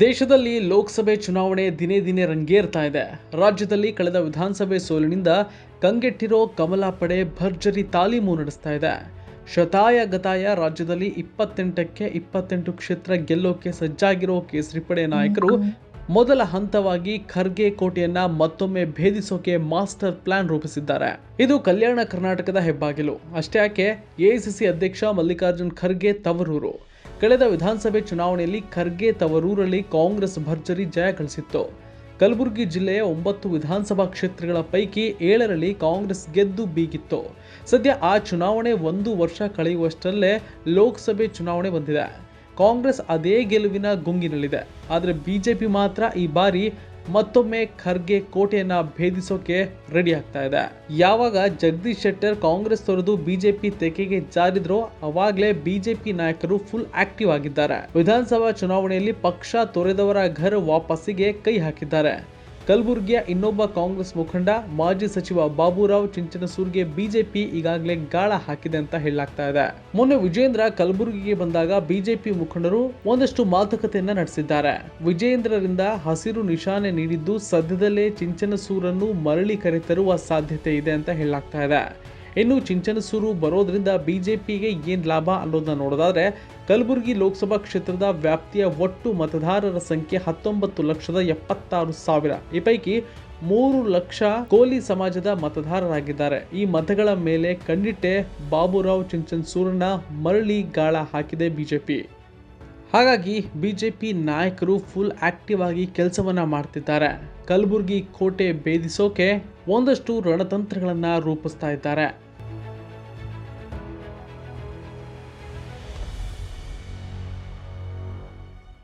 ದೇಶದಲ್ಲಿ ಲೋಕಸಭೆ ಚುನಾವಣೆ ದಿನೇ ದಿನೇ ರಂಗೇರ್ತಾ ಇದೆ. ರಾಜ್ಯದಲ್ಲಿ ಕಳೆದ ವಿಧಾನಸಭೆ ಸೋಲಿನಿಂದ ಕಂಗೆಟ್ಟಿರೋ ಕಮಲ ಪಡೆ ಭರ್ಜರಿ ತಾಲೀಮು ನಡೆಸ್ತಾ ಇದೆ. ಶತಾಯ ಗತಾಯ ರಾಜ್ಯದಲ್ಲಿ ಇಪ್ಪತ್ತೆಂಟಕ್ಕೆ ಇಪ್ಪತ್ತೆಂಟು ಕ್ಷೇತ್ರ ಗೆಲ್ಲೋಕೆ ಸಜ್ಜಾಗಿರೋ ಕೇಸರಿ ಪಡೆ ನಾಯಕರು ಮೊದಲ ಹಂತವಾಗಿ ಖರ್ಗೆ ಕೋಟೆಯನ್ನ ಮತ್ತೊಮ್ಮೆ ಭೇದಿಸೋಕೆ ಮಾಸ್ಟರ್ ಪ್ಲಾನ್ ರೂಪಿಸಿದ್ದಾರೆ. ಇದು ಕಲ್ಯಾಣ ಕರ್ನಾಟಕದ ಹೆಬ್ಬಾಗಿಲು. ಅಷ್ಟೇ ಯಾಕೆ ಎಐಸಿಸಿ ಅಧ್ಯಕ್ಷ ಮಲ್ಲಿಕಾರ್ಜುನ್ ಖರ್ಗೆ ತವರೂರು. ಕಳೆದ ವಿಧಾನಸಭೆ ಚುನಾವಣೆಯಲ್ಲಿ ಖರ್ಗೆ ತವರೂರಲ್ಲಿ ಕಾಂಗ್ರೆಸ್ ಭರ್ಜರಿ ಜಯ ಗಳಿಸಿತ್ತು. ಕಲಬುರಗಿ ಜಿಲ್ಲೆಯ ಒಂಬತ್ತು ವಿಧಾನಸಭಾ ಕ್ಷೇತ್ರಗಳ ಪೈಕಿ ಏಳರಲ್ಲಿ ಕಾಂಗ್ರೆಸ್ ಗೆದ್ದು ಬೀಗಿತ್ತು. ಸದ್ಯ ಆ ಚುನಾವಣೆ ಒಂದು ವರ್ಷ ಕಳೆಯುವಷ್ಟರಲ್ಲೇ ಲೋಕಸಭೆ ಚುನಾವಣೆ ಬಂದಿದೆ. ಕಾಂಗ್ರೆಸ್ ಅದೇ ಗೆಲುವಿನ ಗುಂಗಿನಲ್ಲಿದೆ. ಆದರೆ ಬಿಜೆಪಿ ಮಾತ್ರ ಈ ಬಾರಿ ಮತ್ತೊಮ್ಮೆ ಖರ್ಗೆ ಕೋಟೆಯನ್ನ ಭೇದಿಸೋಕೆ ರೆಡಿ ಆಗ್ತಾ ಇದೆ. ಯಾವಾಗ ಜಗದೀಶ್ ಶೆಟ್ಟರ್ ಕಾಂಗ್ರೆಸ್ ತೊರೆದು ಬಿಜೆಪಿ ತೆಕೆಗೆ ಜಾರಿದ್ರೋ ಅವಾಗಲೇ ಬಿಜೆಪಿ ನಾಯಕರು ಫುಲ್ ಆಕ್ಟಿವ್ ಆಗಿದ್ದಾರೆ. ವಿಧಾನಸಭಾ ಚುನಾವಣೆಯಲ್ಲಿ ಪಕ್ಷ ತೊರೆದವರ ಘರ್ ವಾಪಸ್ಸಿಗೆ ಕೈ ಹಾಕಿದ್ದಾರೆ. ಕಲಬುರಗಿಯ ಇನ್ನೊಬ್ಬ ಕಾಂಗ್ರೆಸ್ ಮುಖಂಡ, ಮಾಜಿ ಸಚಿವ ಬಾಬುರಾವ್ ಚಿಂಚನಸೂರ್ಗೆ ಬಿಜೆಪಿ ಈಗಾಗಲೇ ಗಾಳ ಹಾಕಿದೆ ಅಂತ ಹೇಳಲಾಗ್ತಾ ಇದೆ. ಮೊನ್ನೆ ವಿಜೇಂದ್ರ ಕಲಬುರಗಿಗೆ ಬಂದಾಗ ಬಿಜೆಪಿ ಮುಖಂಡರು ಒಂದಷ್ಟು ಮಾತುಕತೆಯನ್ನ ನಡೆಸಿದ್ದಾರೆ. ವಿಜೇಂದ್ರರಿಂದ ಹಸಿರು ನಿಶಾನೆ ನೀಡಿದ್ದು ಸದ್ಯದಲ್ಲೇ ಚಿಂಚನಸೂರನ್ನು ಮರಳಿ ಕರೆತರುವ ಸಾಧ್ಯತೆ ಇದೆ ಅಂತ ಹೇಳಲಾಗ್ತಾ ಇದೆ. ಇನ್ನು ಚಿಂಚನಸೂರು ಬರೋದ್ರಿಂದ ಬಿಜೆಪಿಗೆ ಏನ್ ಲಾಭ ಅನ್ನೋದನ್ನ ನೋಡೋದಾದ್ರೆ, ಕಲಬುರಗಿ ಲೋಕಸಭಾ ಕ್ಷೇತ್ರದ ವ್ಯಾಪ್ತಿಯ ಒಟ್ಟು ಮತದಾರರ ಸಂಖ್ಯೆ ಹತ್ತೊಂಬತ್ತು ಲಕ್ಷದ ಎಪ್ಪತ್ತಾರು ಸಾವಿರ. ಈ ಪೈಕಿ ಮೂರು ಲಕ್ಷ ಕೋಲಿ ಸಮಾಜದ ಮತದಾರರಾಗಿದ್ದಾರೆ. ಈ ಮತಗಳ ಮೇಲೆ ಕಣ್ಣಿಟ್ಟೆ ಬಾಬುರಾವ್ ಚಿಂಚನಸೂರನ್ನ ಮರಳಿ ಗಾಳ ಹಾಕಿದೆ ಬಿಜೆಪಿ. ಹಾಗಾಗಿ ಬಿ ಜೆ ಪಿ ನಾಯಕರು ಫುಲ್ ಆಕ್ಟಿವ್ ಆಗಿ ಕೆಲಸವನ್ನ ಮಾಡ್ತಿದ್ದಾರೆ. ಕಲಬುರಗಿ ಕೋಟೆ ಭೇದಿಸೋಕೆ ಒಂದಷ್ಟು ರಣತಂತ್ರಗಳನ್ನ ರೂಪಿಸ್ತಾ ಇದ್ದಾರೆ.